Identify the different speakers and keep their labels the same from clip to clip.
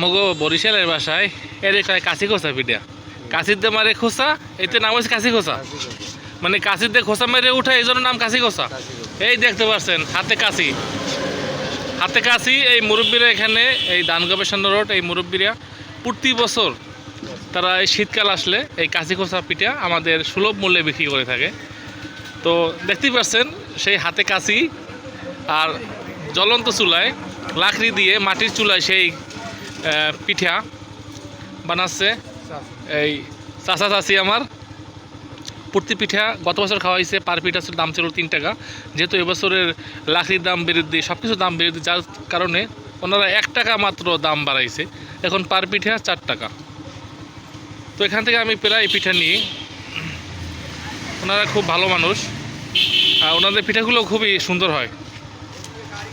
Speaker 1: মগো বরিশালের বাসায় এর কয় কাশি খোসা পিঠা কাশির দিয়ে মারে খোসা এতে নাম হচ্ছে কাশি খোসা মানে কাশিতে খোসা মেরে উঠে এই জন্য নাম কাশি খোসা এই দেখতে পাচ্ছেন হাতে কাশি। হাতে কাশি এই মুরব্বীরা এখানে এই দান গবেষণা রোড এই মুরব্বীরা প্রতি বছর তারা এই শীতকাল আসলে এই কাশি খোসা পিঠা আমাদের সুলভ মূল্যে বিক্রি করে থাকে। তো দেখতেই পাচ্ছেন সেই হাতে কাশি আর জ্বলন্ত চুলায় লাকড়ি দিয়ে মাটির চুলায় সেই পিঠা বানাচ্ছে। এই চাচা চাচি আমার প্রতি পিঠা গত বছর খাওয়া হয়েছে পার পিঠা দাম ছিল তিন টাকা। যেহেতু এবছরের লাকড়ির দাম বৃদ্ধি সব কিছু দাম বৃদ্ধি যার কারণে ওনারা এক টাকা মাত্র দাম বাড়াইছে এখন পার পিঠা চার টাকা। তো এখান থেকে আমি প্রায় পিঠা নিই। ওনারা খুব ভালো মানুষ। আর ওনাদের পিঠাগুলো খুবই সুন্দর হয়।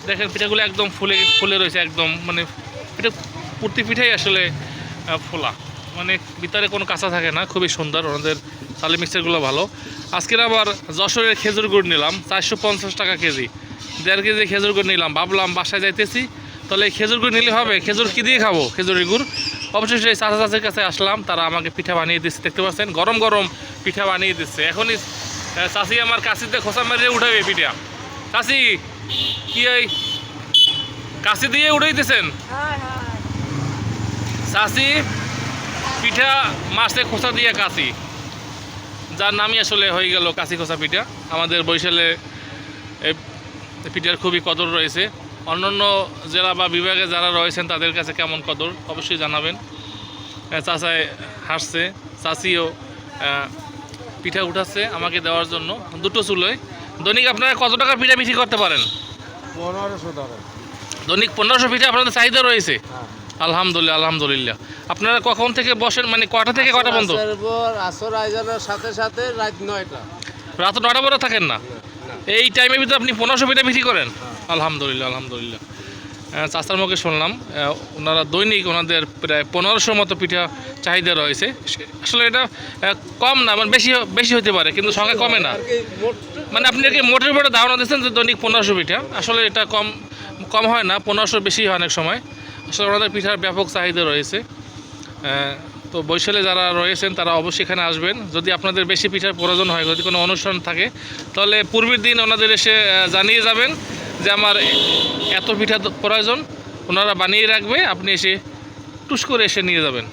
Speaker 1: দেখেন, পিঠাগুলো একদম ফুলে ফুলে রয়েছে, একদম মানে পিঠা প্রতি পিঠাই আসলে ফোলা। মানে ভিতরে কোনো কাঁচা থাকে না, খুবই সুন্দর, ওনাদের চালি মিক্সারগুলো ভালো। আজকের আবার যশোরের খেজুর গুড় নিলাম, চারশো পঞ্চাশ টাকা কেজি। দেড় কেজি খেজুর গুড় নিলাম, ভাবলাম বাসায় যাইতেছি। তাহলে খেজুর গুড় নিলে হবে, খেজুর কী দিয়ে খাব? খেজুরের গুড়। অবশেষে এই চাচা চাচির কাছে আসলাম, তারা আমাকে পিঠা বানিয়ে দিচ্ছে, দেখতে পাচ্ছেন? গরম গরম পিঠা বানিয়ে দিচ্ছে। এখনই চাচি আমার কাশিতে খোসা মারিয়ে উঠাবে পিঠা। চাচি, কি কাশি দিয়ে উড়াই দিছেন চাষি পিঠা মাছে খোসা দিয়ে কাশি। যার নামই আসলে হয়ে গেল কাশি খোসা পিঠা। আমাদের বরিশালে এই পিঠার খুবই কদর রয়েছে। অন্যান্য জেলা বা বিভাগে যারা রয়েছেন তাদের কাছে কেমন কদর? অবশ্যই জানাবেন। চাচায় হাসছে চাচিও পিঠা উঠাচ্ছে আমাকে দেওয়ার জন্য দুটো চুলোয়। দৈনিক আপনারা কত টাকা পিঠা বিক্রি করতে পারেন?
Speaker 2: পনেরোশো টাকা।
Speaker 1: দৈনিক পনেরোশো পিঠা আপনাদের চাহিদা রয়েছে?
Speaker 2: হ্যাঁ।
Speaker 1: আলহামদুলিল্লাহ আলহামদুলিল্লাহ। আপনারা কখন থেকে বসেন? মানে কটা থেকে কটা
Speaker 2: আসর আয়োজনের সাথে সাথে রাত নয়টা।
Speaker 1: রাত নটা পরে থাকেন না? এই টাইমের ভিতরে আপনি পনেরোশো পিঠা বিক্রি করেন?
Speaker 2: হ্যাঁ।
Speaker 1: আলহামদুলিল্লাহ আলহামদুলিল্লাহ। চাচার মুখে শুনলাম ওনারা দৈনিক ওনাদের প্রায় পনেরোশো মতো পিঠা চাহিদা রয়েছে। আসলে এটা কম না মানে বেশি বেশি হতে পারে কিন্তু সংখ্যা কমে না। মানে আপনি আর কি মোটের উপরে ধারণা দিচ্ছেন যে দৈনিক পনেরোশো পিঠা। আসলে এটা কম কম হয় না পনেরোশো বেশি হয় অনেক সময়। আসলে ওনাদের পিঠার ব্যাপক চাহিদা রয়েছে। তো বৈশালে যারা রয়েছেন, তারা অবশ্যই এখানে আসবেন। যদি আপনাদের বেশি পিঠার প্রয়োজন হয়, যদি কোনো অনুষ্ঠান থাকে, তাহলে পূর্বের দিন ওনাদের এসে জানিয়ে যাবেন যে আমার এত পিঠা প্রয়োজন। ওনারা বানিয়ে রাখবে, আপনি এসে টুস করে এসে নিয়ে যাবেন।